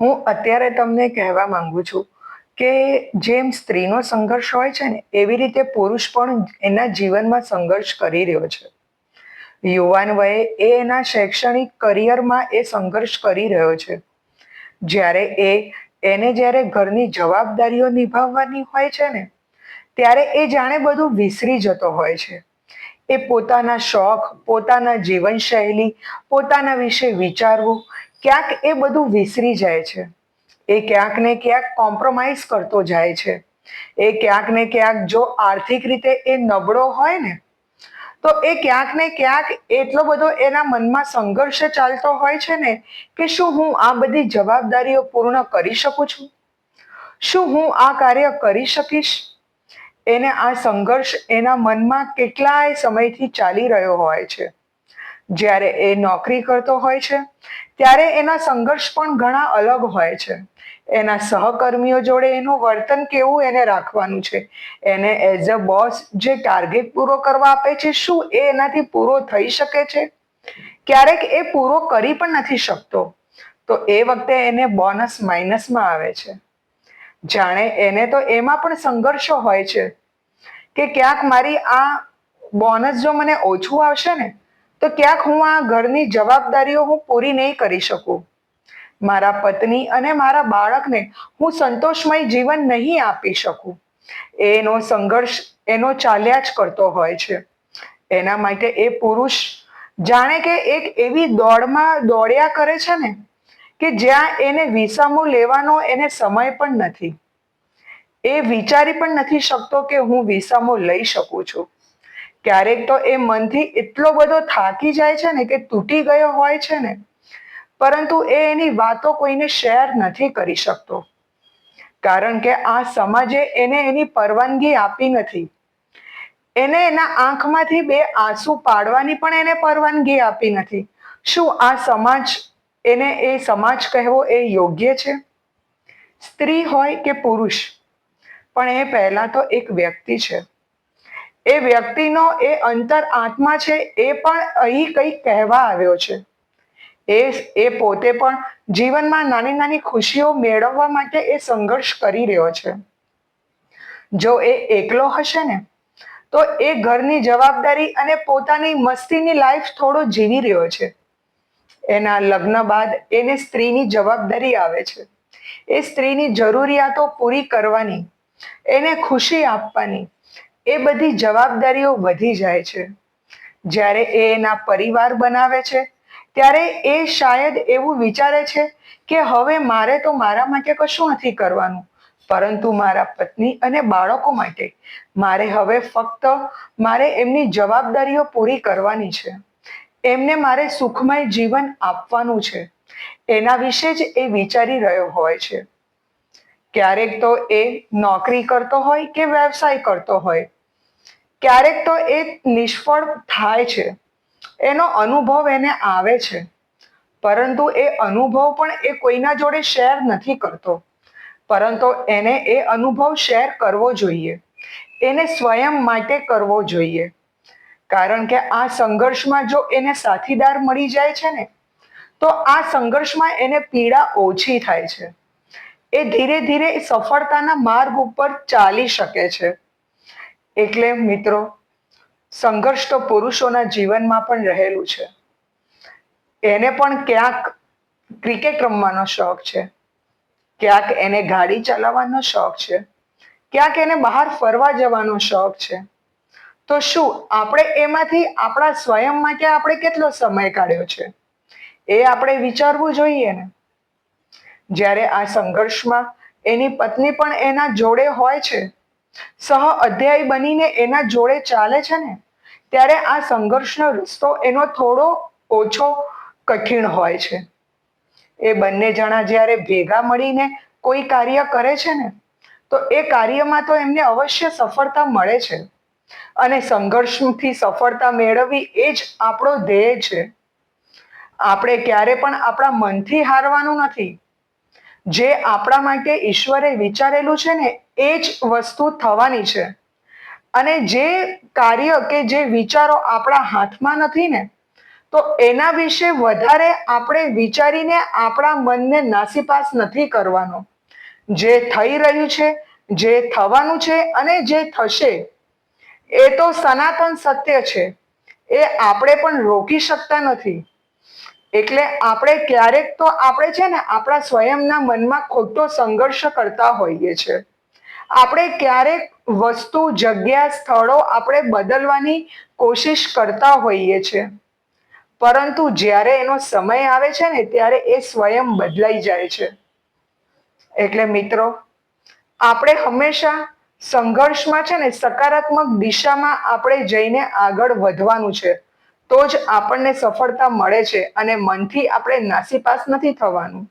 હું અત્યારે તમને કહેવા માંગુ છું કે જેમ સ્ત્રીનો સંઘર્ષ હોય છે ને, એવી રીતે પુરુષ પણ એના જીવનમાં સંઘર્ષ કરી રહ્યો છે. યુવાન વયે એ એના શૈક્ષણિક કરિયરમાં એ સંઘર્ષ કરી રહ્યો છે. જ્યારે એ એને જ્યારે ઘરની જવાબદારીઓ નિભાવવાની હોય છે ને, ત્યારે એ જાણે બધું વિસરી જતો હોય છે. એ પોતાના શોખ, પોતાના જીવનશૈલી, પોતાના વિશે વિચારવું ક્યાંક એ બધું વિસરી જાય છે. એ ક્યાંક ને ક્યાંક કોમ્પ્રોમાઇઝ કરતો જાય છે. એ ક્યાંક ને ક્યાંક જો આર્થિક રીતે એ નબળો હોય ને, તો એ ક્યાંક ને ક્યાંક એટલો બધો એના મનમાં સંઘર્ષ ચાલતો હોય છે ને કે શું હું આ બધી જવાબદારીઓ પૂર્ણ કરી શકું છું? શું હું આ કાર્ય કરી શકીશ? એને આ સંઘર્ષ એના મનમાં કેટલાય સમયથી ચાલી રહ્યો હોય છે. જ્યારે એ નોકરી કરતો હોય છે, ત્યારે એના સંઘર્ષ પણ ઘણા અલગ હોય છે. એના સહકર્મીઓ જોડે એનું વર્તન કેવું એને રાખવાનું છે? એને એઝ અ બોસ જે ટાર્ગેટ પૂરો કરવા આપે છે, શું એ એનાથી પૂરો થઈ શકે છે? ક્યારેક એ પૂરો કરી પણ નથી શકતો. તો એ વખતે એને બોનસ માઇનસમાં આવે છે. જાણે એને તો એમાં પણ સંઘર્ષો હોય છે. કે ક્યાંક મારી આ બોનસ જો મને ઓછું આવશે ને તો ક્યાંક હું આ ઘરની જવાબદારીઓ હું પૂરી નહીં કરી શકું. મારા પત્ની અને મારા બાળકને હું સંતોષમય જીવન નહીં આપી શકું. એનો સંઘર્ષ એનો ચાલ્યા જ કરતો હોય છે. એના માટે એ પુરુષ જાણે કે એક એવી દોડમાં દોડ્યા કરે છે ને, કે જ્યાં એને વિસામો લેવાનો એને સમય પણ નથી. એ વિચારી પણ નથી શકતો કે હું વિસામો લઈ શકું છું. ક્યારેક તો એ મનથી એટલો બધો થાકી જાય છે ને કે તૂટી ગયો હોય છે ને, પરંતુ એ એની વાતો કોઈને શેર નથી કરી શકતો. કારણ કે આ સમાજે એને એની પરવાનગી આપી નથી. એને એના આંખમાંથી બે આંસુ પાડવાની પણ એને પરવાનગી આપી નથી. શું આ સમાજ, એને એ સમાજ કહેવો એ યોગ્ય છે? સ્ત્રી હોય કે પુરુષ? પણ એ પહેલા તો એક વ્યક્તિ છે. એ વ્યક્તિનો એ અંતર આત્મા છે, એ પણ અહીં કંઈક કહેવા આવ્યો છે. એ એ પોતે પણ જીવનમાં નાની નાની ખુશીઓ મેળવવા માટે એ સંઘર્ષ કરી રહ્યો છે. જો એ એકલો હશે ને, તો એ ઘરની જવાબદારી અને પોતાની મસ્તીની લાઈફ થોડો જીવી રહ્યો છે. એના લગ્ન બાદ એને સ્ત્રીની જવાબદારી આવે છે. એ સ્ત્રીની જરૂરિયાતો પૂરી કરવાની, એને ખુશી આપવાની એ બધી જવાબદારીઓ વધી જાય છે. જ્યારે એ એના પરિવાર બનાવે છે, ત્યારે એ શાયદ એવું વિચારે છે કે હવે મારે તો મારા માટે કશું નથી કરવાનું, પરંતુ મારા પત્ની અને બાળકો માટે. મારે હવે ફક્ત મારે એમની જવાબદારીઓ પૂરી કરવાની છે. એમને મારે સુખમય જીવન આપવાનું છે. એના વિશે જ એ વિચારી રહ્યો હોય છે. ક્યારેક તો એ નોકરી કરતો હોય કે વ્યવસાય કરતો હોય ક્યારેક તો એ નિષ્ફળ થાય છે. એનો અનુભવ એને આવે છે. પરંતુ એ અનુભવ પણ એ કોઈના જોડે શેર નથી કરતો. પરંતુ એને એ અનુભવ શેર કરવો જોઈએ. એને સ્વયં માટે કરવો જોઈએ. કારણ કે આ સંઘર્ષમાં જો એને સાથીદાર મળી જાય છે ને, તો આ સંઘર્ષમાં એને પીડા ઓછી થાય છે. એ ધીરે ધીરે સફળતાના માર્ગ ઉપર ચાલી શકે છે. એટલે મિત્રો, સંઘર્ષ તો પુરુષોના જીવનમાં પણ રહેલું છે. એને પણ ક્યાંક ક્રિકેટ રમવાનો શોખ છે. ક્યાંક એને ગાડી ચલાવવાનો શોખ છે. ક્યાંક એને બહાર ફરવા જવાનો શોખ છે. તો શું આપણે એમાંથી આપણા સ્વયં માટે આપણે કેટલો સમય કાઢ્યો છે? એ આપણે વિચારવું જોઈએ ને. જ્યારે આ સંઘર્ષમાં એની પત્ની પણ એના જોડે હોય છે સહ અધ્યાય બનીને એના જોડે ચાલે છે ને, ત્યારે આ સંઘર્ષનો રસ્તો એનો થોડો ઓછો કઠિન હોય છે. એ બંને જણા જ્યારે ભેગા મળીને કોઈ કાર્ય કરે છે ને, તો એ કાર્યમાં તો એમને અવશ્ય સફળતા મળે છે. અને સંઘર્ષથી સફળતા મેળવવી એ જ આપણો ધ્યેય છે. આપણે ક્યારે પણ આપણા મનથી હારવાનું નથી જે આપણા માટે ઈશ્વરે વિચારેલું છે ને, એ જ વસ્તુ થવાની છે. અને જે કાર્ય કે જે વિચારો આપણા હાથમાં નથી ને, તો એના વિશે વધારે આપણે વિચારીને આપણા મનને નાસીપાસ નથી કરવાનો. જે થઈ રહ્યું છે, જે થવાનું છે અને જે થશે, એ તો સનાતન સત્ય છે. એ આપણે પણ રોકી શકતા નથી. એટલે આપણે ક્યારેક તો આપણે છે ને આપણા સ્વયંના મનમાં ખોટો સંઘર્ષ કરતા હોઈએ છે. આપણે ક્યારેક વસ્તુ, જગ્યા, સ્થળો આપણે બદલવાની કોશિશ કરતા હોઈએ છે. પરંતુ જ્યારે એનો સમય આવે છે ને ત્યારે એ સ્વયં બદલાઈ જાય છે. એટલે મિત્રો, આપણે હંમેશા સંઘર્ષમાં છે ને સકારાત્મક દિશામાં આપણે જઈને આગળ વધવાનું છે. તો જ આપણને સફળતા મળે છે અને મનથી આપણે નાસીપાસ નથી થવાનું.